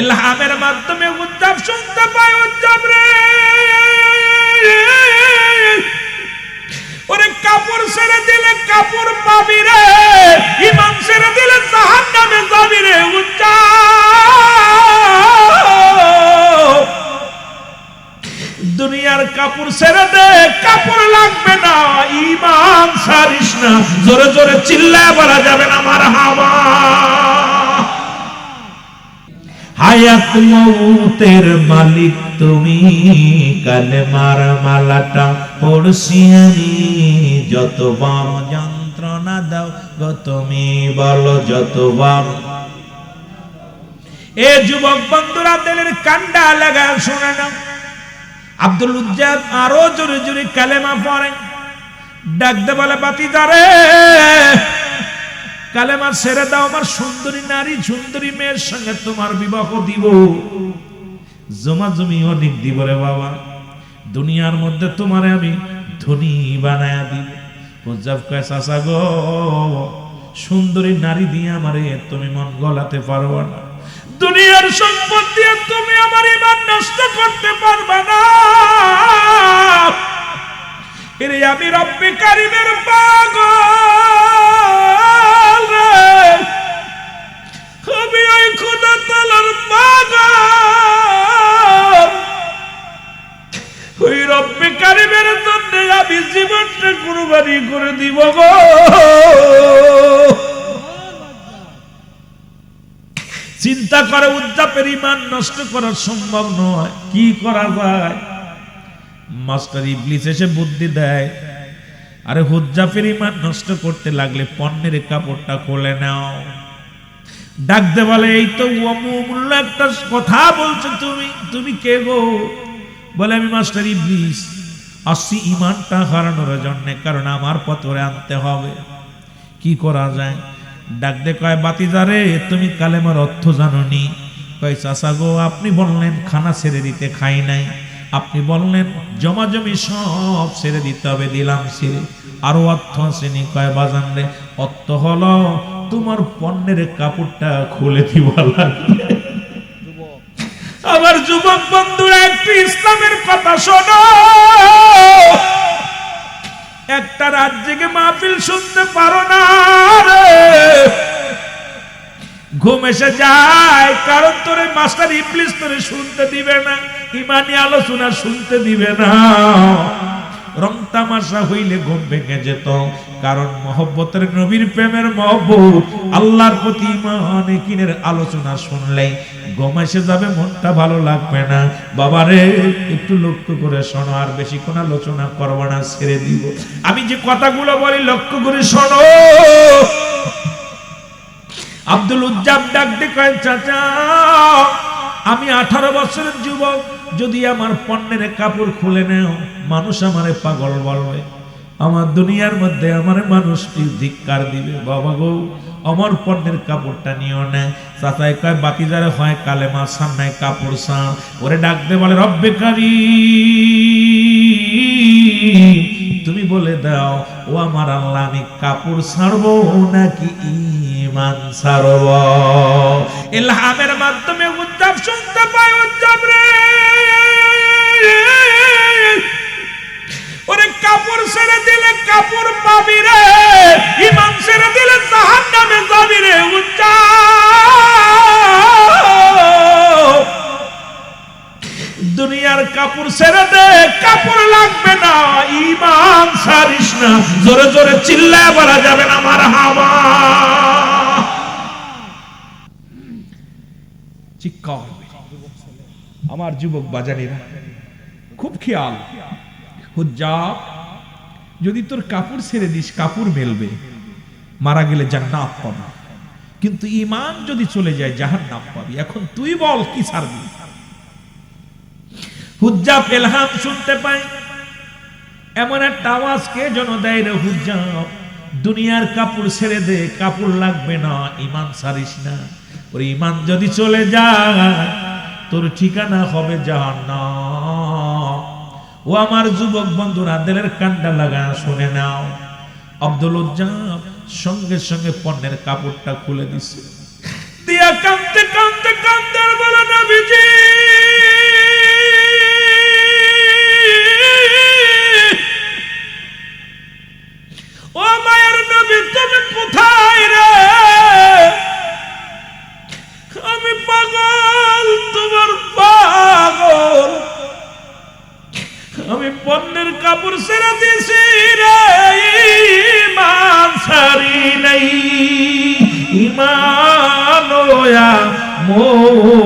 ইলহামের মাধ্যমে উজ্জাব শুনতে পায় উজ্জাব রে। ওরে কাপড় ছেড়ে দিলে কাপড় পাবি রে। ইমান ছেড়ে দিলে জাহান নামে যাবি রে দুনিয়ার কাপড় ছেড়ে দে, কাপড় লাগবে না, ইমান সারিস না। জোরে জোরে চিল্লায় বলা যাবে না আমার হাওয়া। হায়াত মৌতের মালিক তুমি। কালেমার মালাটা পড়ছি আমি। যতবার যন্ত্রণা দাও গো তুমি বলো যতবার এ যুবক বন্ধুরা তেলের কান্ডা লাগা শুনে না আব্দুল উজ্জাব আরও জোরে জোরে কালেমা পড়ে। ডাকতে বলে বাতি দারে কালেমা ছেড়ে দাও, আমার সুন্দরী নারী, সুন্দরী মেয়ের সঙ্গে তোমার বিবাহ দিব। জমা জমি অনেক দিব রে বাবা। দুনিয়ার মধ্যে তোমারে আমি ধনী বানায়া দিব। উজ্জাব কয় গো, সুন্দরী নারী দিয়ে আমারে তুমি মন গলাতে পারব না। দুনিয়ার সম্পদ দিয়ে তুমি আমার ইমান নষ্ট করতে পারবে না। এরে আমি রব্বি কারিমের পাগল। আমি ওই খুদা তালার ওই কারিমের জন্য আমি জীবনটা কুরবানি করে দিব গো। চিন্তা করে উদ্যাপের ইমান নষ্ট করা সম্ভব নয়। কি করা যায়? মাস্টার ইবলিস এসে বুদ্ধি দেয়। আরে হুজ্জাফের ইমান নষ্ট করতে লাগলে পণ্যের কাপড়টা খুলে নাও। ডাকতে বলে, এই তো অমূল্য একটা কথা বলছো তুমি তুমি কে গো? বলে, আমি মাস্টার ইবলিস, আসছি ইমানটা হারানোর জন্য, কারণ আমার পথরে আনতে হবে। কি করা যায়? ডাকতে কয় বাতিজারে তুমি কালেমার অর্থ জাননি। কয় চাষা গো, আপনি বললেন, খানা ছেড়ে দিতে খাই নাই। আপনি বললেন, জমা জমি সব ছেড়ে দিতে হবে, দিলাম ছেড়ে। আরও অর্থ আসেনি কয়, বাজান রে, অর্থ হলো তোমার পণ্যের কাপড়টা খুলে দিবা আমার যুবক বন্ধুরা, একটু ইসলামের কথা শোনো। একটা জেগে মাহফিল শুনতে পারো না রে। ঘুম এসে যায়, কারণ তোরে মাস্টার ইবলিস তোরে শুনতে দিবে না, ইমানি আলোচনা শুনতে দিবে না। রং তামাশা হইলে ঘুম ভেঙে যেত, কারণ মহব্বতের নবীর প্রেমের মহব্বত, আল্লাহর প্রতি ইমান কিনের আলোচনা শুনলে ঘুম এসে যাবে, মনটা ভালো লাগবে না। বাবারে, একটু লক্ষ্য করে শোনো, আর বেশি কোন আলোচনা করব না, ছেড়ে দিব। আমি যে কথাগুলো বলি, লক্ষ্য করে শোনো। আব্দুল উজ্জাব ডাকতে কয় চাচা, আমি আঠারো বছরের যুবক। যদি আমার পণ্যের কাপড় খুলে নেও, মানুষ আমারে পাগল বলবে। আমার দুনিয়ার মধ্যে আমার মানুষটি ধিক্কার দিবে। বাবা গো, আমার পণ্যের কাপড়টা নিও না। চাচাই কয় বাকি যারা হয়, কালেমা সামনায় কাপড় সা ওরে ডাকতে বলে, রব্বে কারি তুমি বলে দাও, ও আমার আল্লাহ, আমি কাপড় ছাড়বো নাকি ইমান ছাড়ব। ইলহামের মাধ্যমে উজ্জাব শুনতে পায় উজ্জাব রে। ওরে কাপড় ছেড়ে দিলে কাপড় পাবি রে, ইমান ছেড়ে দিলে জাহান নামে যাবি রে দুনিয়ার কাপড় ছেড়ে দে, কাপড় লাগবে না, ইমান সারিস না। জোরে জোরে চিল্লায় বলা যাবে না আমার হাওয়া চিৎকার হবে। আমার যুবক বাজারেরা, খুব খেয়াল। হুজ্জা যদি তোর কাপড় ছেড়ে দিস, কাপড় মেলবে, মারা গেলে জান্নাত পাবি। কিন্তু ইমান যদি চলে যায়, জাহান্নাম পাবি। এখন তুই বল, কি ছাড়বি? হুজ্জা পেলহাম শুনতে পাই এমন একটা আওয়াজ কে যেন দেয় রে হুজ্জা দুনিয়ার কাপড় ছেড়ে দে, কাপড় লাগবে না ইমান সারিস না। ওর ইমান যদি চলে যায় তোর ঠিকানা হবে জাহান্নাম। ও আমার যুবক বন্ধুরা, দেলের কান্ডা লাগা শুনে নাও। আব্দুল সঙ্গে সঙ্গে পণ্যের কাপড়টা খুলে দিছে। দিয়া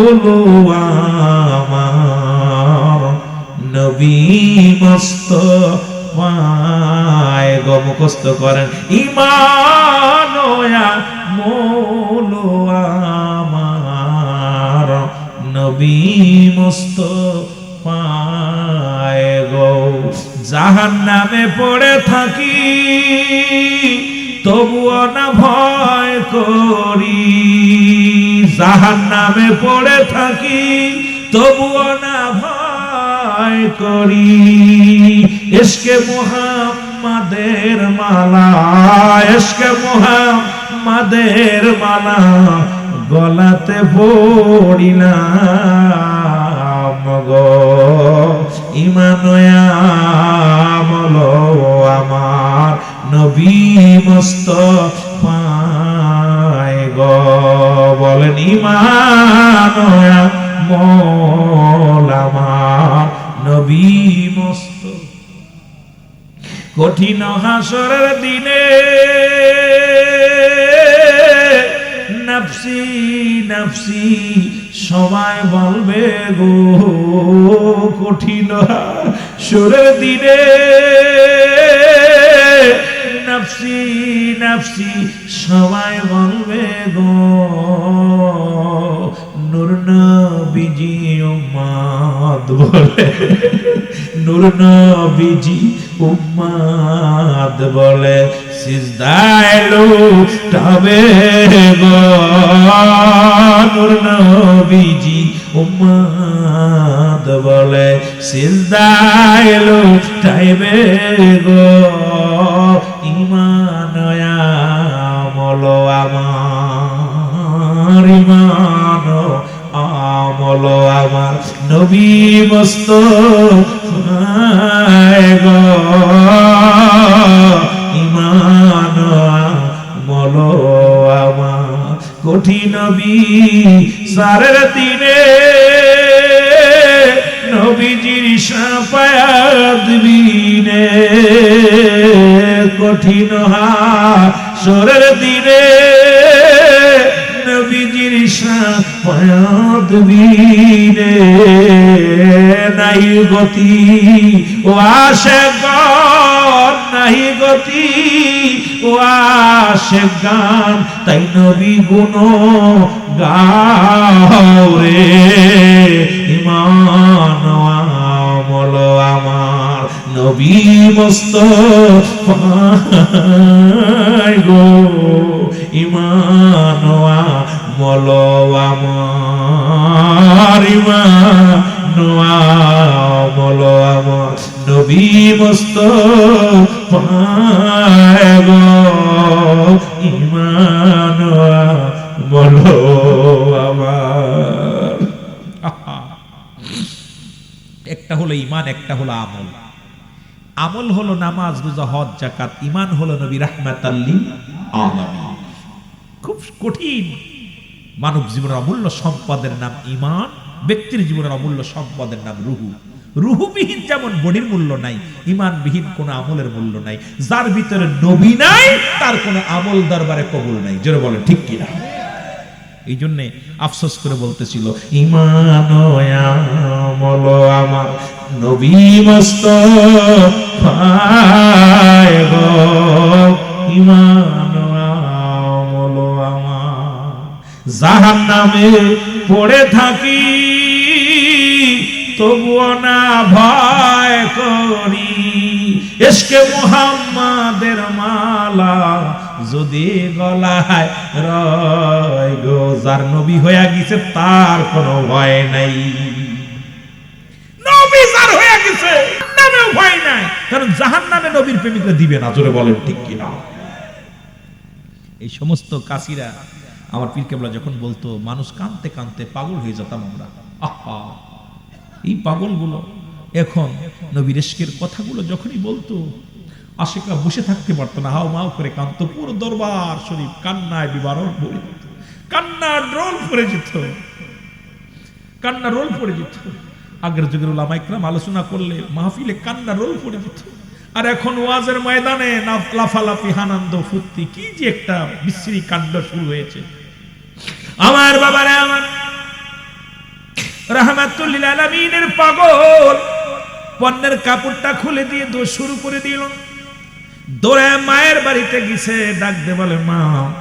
মোলো আমার নবী মস্ত পায় গমকস্ত করেন, ইমান ওয়া মোলো আমার নবী মস্ত গো। জাহান নামে পড়ে থাকি, তবুও না ভয় করি। জাহান নামে পড়ে থাকি, তবুও না ভয় করি। এসকে মোহাম্মদের মালা, এসকে মোহাম্মদের মালা, গলাতে পড়িলাম গো। ইমানয়ামল আমার নবী মস্ত পায় বলেন ইমানয়া নবী মস্ত। কঠিন হাসরের দিনে নাফসি নাফসি, সবাই বলবে গো কঠিন হাসরের দিনে নাফসি নাফসি, সবাই বলবে গো। নূর নবীজি উম্মাদ বলে, নূর নবীজি উম্মাদ বলে, সিজদায় লুটাবে গো। নূর নবীজি উম্মাদ বলে, সিজদায় লুটাইবে গো। মলো আমার ইমান, আমল আমার নবী মস্ত ইমান, আমল আমার কঠিন নবী, সারের দিনে নবীজির সাপায়াত বিনে কঠিন হাসরের দিনে নবীজির সাপায়াত বিনে নাই গতি, ও আশে নাই গতি, ও আশে গান, তাই নবী গুণ গাওরে ইমান আমল আমার নবী মস্ত গো, ইমান আমল আমার, ইমান আমল আমার। নবী মস্ত গো, ইমান বলো আমার। আহা। একটা হলো ইমান, একটা হলো আমল। আমল হলো নামাজ, রোজা, হজ জাকাত ইমান হলো নবী রাহমাতাল্লিল আলামিন। খুব কঠিন মানব জীবনের অমূল্য সম্পদের নাম ইমান ব্যক্তির জীবনের অমূল্য সম্পদের নাম রুহু। রুহুবিহীন যেমন বডির মূল্য নাই ইমানবিহীন কোনো আমলের মূল্য নাই। যার ভিতরে নবী নাই, তার কোনো আমল দরবারে কবুল নাই। জোরে বলেন, ঠিক কিনা এই জন্যে আফসোস করে বলতেছিল ইমান আমার নবী মস্ত ইমান জাহান নামে পড়ে থাকি, তবুও না ভয় করি। এসকে মোহাম্মদের মালা যদি গলায় রয় গো, যার নবী হয়ে গেছে, তার কোনো ভয় নাই। গেছে। নামে ভয় নাই। কারণ জাহান নামে নবীর প্রেমিকরা দিবে না, জোরে বলেন ঠিক কিনা। এই সমস্ত কাশিরা আমার পীর কেবলা যখন বলতো, মানুষ কানতে কানতে পাগল হয়ে যেতাম আমরা। আহা! এই পাগলগুলো এখন নবীর এশকের কথাগুলো যখনই বলতো, আশেকরা বসে থাকতে পারতো না। হাও মাও করে কান্ত পুরো দরবার শরীফ কান্নায় বিবরণ পড়ে যেত। কান্নার রোল পড়ে যেত। কান্না রোল পড়ে যেত। আগের যুগের ওলামা ইকরাম আলোচনা করলে মাহফিলে কান্না রোল পড়ে যেত। আর এখন ওয়াজের ময়দানে লাফ- লাফালাফি, হানান্দ, ফুর্তি, কি যে একটা বিশ্রী কাণ্ড শুরু হয়েছে। আমার বাবারে, আমার রহমাতুল্লিল আলমিনের পাগল, পণ্যের কাপড়টা খুলে দিয়ে দোষ শুরু করে দিল। দৌড়ে মায়ের বাড়িতে গেছে ডাক দে বলে, মা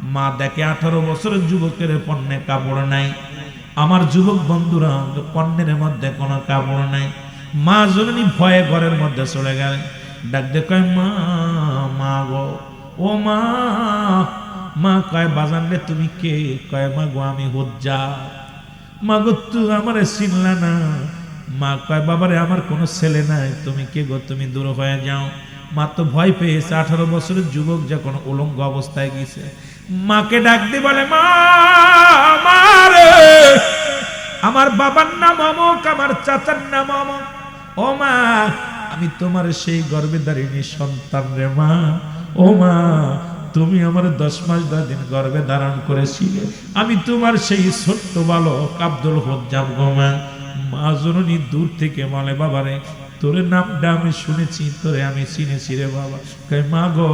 মা দেখে আঠারো বছরের যুবকের পণ্যে কাপড় নাই। আমার যুবক বন্ধুরা পণ্যের মধ্যে কোনো কাপড় নাই, মা জননী ভয়ে ঘরের মধ্যে চলে গেলেন। ডাক কয়, মা মা গো। ও মা মা কয়, বাজান রে, তুমি কে? কয়, মা গো, আমি হজ্জা মা গো, তুই আমারে চিনলা না? মা কয়, বাবারে, আমার কোনো ছেলে নাই। তুমি কে গো? তুমি দূর হয়ে যাও। মা তো ভয় পেয়েছে, আঠারো বছরের যুবক যখন উলঙ্গ অবস্থায় গেছে। মাকে ডাক দি বলে, মা আমার বাবার নাম অমুক, আমার চাচার নাম অমুক। ও মা, আমি তোমার সেই গর্বে দাঁড়িয়ে সন্তান রে মা। ও মা, তুমি আমার দশ মাস দশ দিন গর্বে ধারণ করেছিলে। আমি তোমার সেই ছোট্ট বালক আব্দুল হজ্জাম গোমা মা জননী দূর থেকে বলে, বাবারে তোরে নামটা আমি শুনেছি, তোরে আমি চিনেছি রে বাবা। কই মা গো,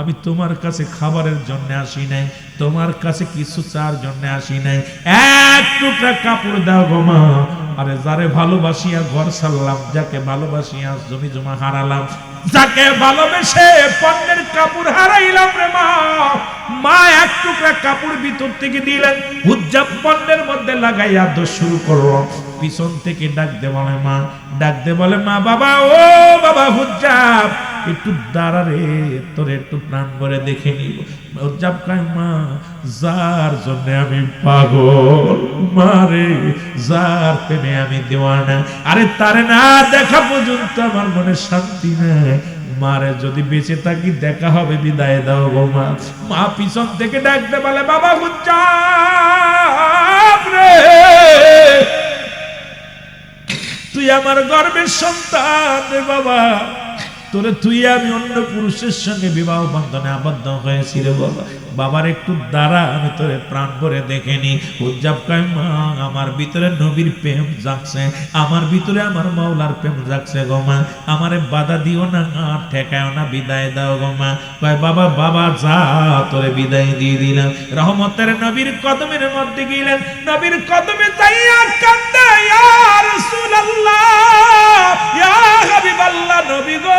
আমি তোমার কাছে খাবারের জন্য আসি নাই, তোমার কাছে কিছু চার জন্য আসি নাই। এক টুকরা কাপড় দাও গো মা। আরে, যারে ভালোবাসিয়া ঘর সারলাম যাকে ভালোবাসিয়া জমি জমা হারালাম, যাকে ভালোবেসে পণ্যের কাপড় হারাইলাম রে মা। মা এক টুকরা কাপড় ভিতর থেকে দিলেন পণ্যের মধ্যে লাগাইয়া দোষ শুরু করল। পিছন থেকে ডাক দে বলে মা, ডাক দে বলে মা, বাবা, ও বাবা, হুজ্জাব, একটু দাঁড়া রে, তোর একটু প্রাণ করে দেখে নিব। হুজ্জাব কয়, মা, যার জন্য আমি পাগল মারে যার প্রেমে আমি দেওয়ানা। আরে তারে না দেখা পর্যন্ত আমার মনে শান্তি নেই। মারে যদি বেঁচে থাকি দেখা হবে, বিদায় দাও গো মা। মা পিছন থেকে ডাকতে বলে, বাবা, হুজ্জাব রে। তুই আমার গর্বের সন্তান বাবা। তোরে তুই আমি অন্য পুরুষের সঙ্গে বিবাহ বন্ধনে আবদ্ধ হয়েছি রে বাবা। বাবার একটু দ্বারা আমি তোরে প্রাণ ভরে দেখেনি উজ্জাব আমার ভিতরে নবীর প্রেম জাগছে, আমার ভিতরে আমার মাওলার প্রেম জাগছে গো মা। আমারে বাধা দিও না ঠেকায় না, বিদায় দাও গো মা। কয়, বাবা বাবা, যা, তোরে বিদায় দিয়ে দিলাম। রহমতের নবীর কদমের মধ্যে গেলেন। নবীর কদমে যাইয়া কান্দে, ইয়া রাসূলুল্লাহ, ইয়া হাবিবাল্লাহ, নবী গো।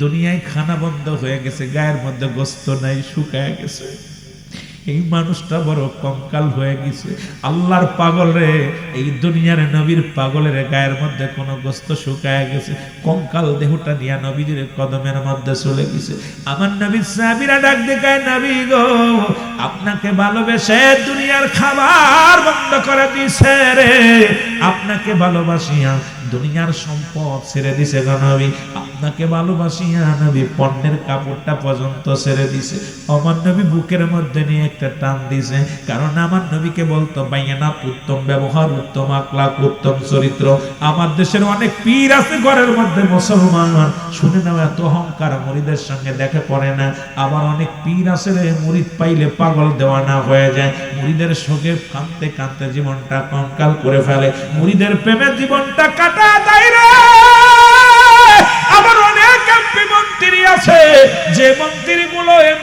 দুনিয়ায় খানা বন্ধ হয়ে গেছে গায়ের মধ্যে গোস্ত নাই শুকায় গেছে। এই মানুষটা বড় কঙ্কাল হয়ে গেছে। আল্লাহর পাগল রে, এই দুনিয়ার নবীর পাগলের গায়ের মধ্যে কোনো গোস্ত শুকায় গেছে। কঙ্কাল দেহটা নিয়ে নবীর কদমের মধ্যে চলে গেছে। আমার নবীর সাহাবীরা ডাক দেখায়, নবী গো, আপনাকে ভালোবেসে দুনিয়ার খাবার বন্ধ করে দিছে রে। আপনাকে ভালোবাসিয়া দুনিয়ার সম্পদ ছেড়ে দিছে নবী। আপনাকে ভালোবাসিয়া নবী পণ্যের কাপড়টা পর্যন্ত ছেড়ে দিছে। আমার নবী বুকের মধ্যে নিয়ে একটা টান দিছে। কারণ আমার নবীকে বলতো, বাইয়ানা, উত্তম ব্যবহার, উত্তম আকলাক উত্তম চরিত্র। আমার দেশের অনেক পীর আছে ঘরের মধ্যে মুসলমান। শুনে নাও, এত অহংকার মুরিদের সঙ্গে দেখে পড়ে না। আবার অনেক পীর আছে রে মুরিদ পাইলে পাগল দেওয়ানা হয়ে যায়। মুরিদের শোকে কাঁদতে কাঁদতে জীবনটা কঙ্কাল করে ফেলে। মুরিদের প্রেমে জীবনটা কাটা দেয় রে। আবার অনেক এমপি মন্ত্রী আছে। যে মন্ত্রী গুলো হওয়ার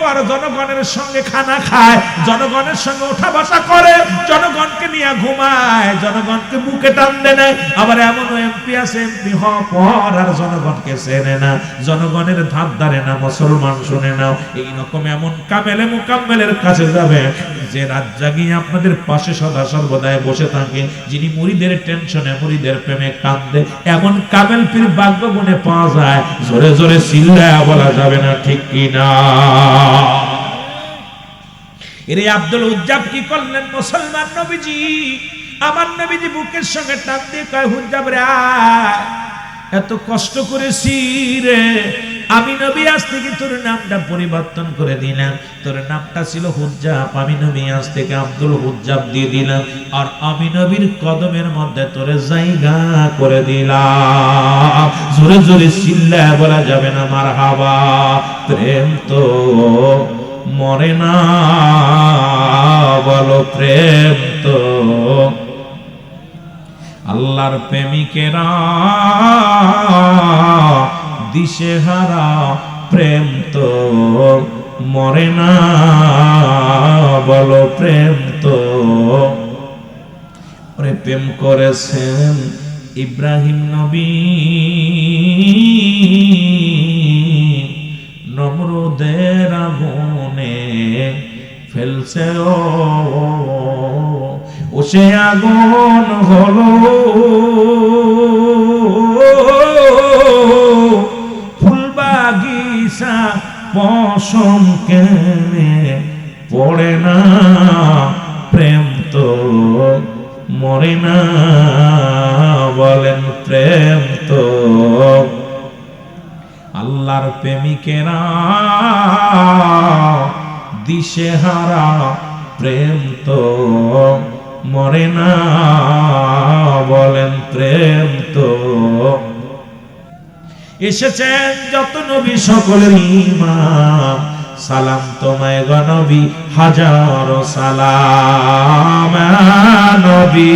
পর জনগণের সঙ্গে খানা খায়, জনগণের সঙ্গে ওঠা বসা করে, জনগণকে নিয়ে ঘুমায়, জনগণকে বুকে টান দেয় আবার এমনও এমপি আছে এমপি হওয়ার আর জনগণকে চেনে না। জনগণের ধার ধারে না, মুসলমান শুনে নাও। এইরকম এমন কামেলে মুকাম্মেলের কাছে যাবে যে রাত আপনাদের পাশে সদা সর্বদাই বসে থাকে। যিনি মুড়িদের টেনশনে, মুড়িদের প্রেমে কান্দে, এমন কামেল পীর ভাগ্য গুণে পাওয়া যায়, জোরে জোরে সিল্লায় বলা যাবে না, ঠিক কি না? এরে আব্দুল উজ্জাব কি করলেন মুসলমান নবীজি? আমার নবীজি বুকের সঙ্গে টান দিয়ে কয় হুজ্জাব রে এত কষ্ট করেছি রে। আমি নবী আজ থেকে তোর নামটা পরিবর্তন করে দিলাম। তোর নামটা ছিল হুজ্জাব। আমি নবী আজ থেকে আব্দুল হুজ্জাব দিয়ে দিলাম। আর আমি নবীর কদমের মধ্যে তোরে জায়গা করে দিলাম। জোরে জোরে চিল্লা বলা যাবে না মার হাবা প্রেম তো মরে না, বলো প্রেম তো আল্লাহর প্রেমিকেরা দিশেহারা, প্রেম তো মরে না, বলো প্রেম তো। ওরে প্রেম করেছেন ইব্রাহিম নবী। নমরুদের আগুনে ফেলছে ও সে আগুন হলো। ফুল বাগিচা পশম কেনে পড়ে না, প্রেম তো মরে না, বলেন প্রেম তো। আল্লাহর প্রেমিকেরা দিশেহারা, প্রেম তো মরে না, বলেন প্রেম তো। এসেছেন যত নবী সকলের সালাম তোমায় গনবী হাজার সালাম। নবী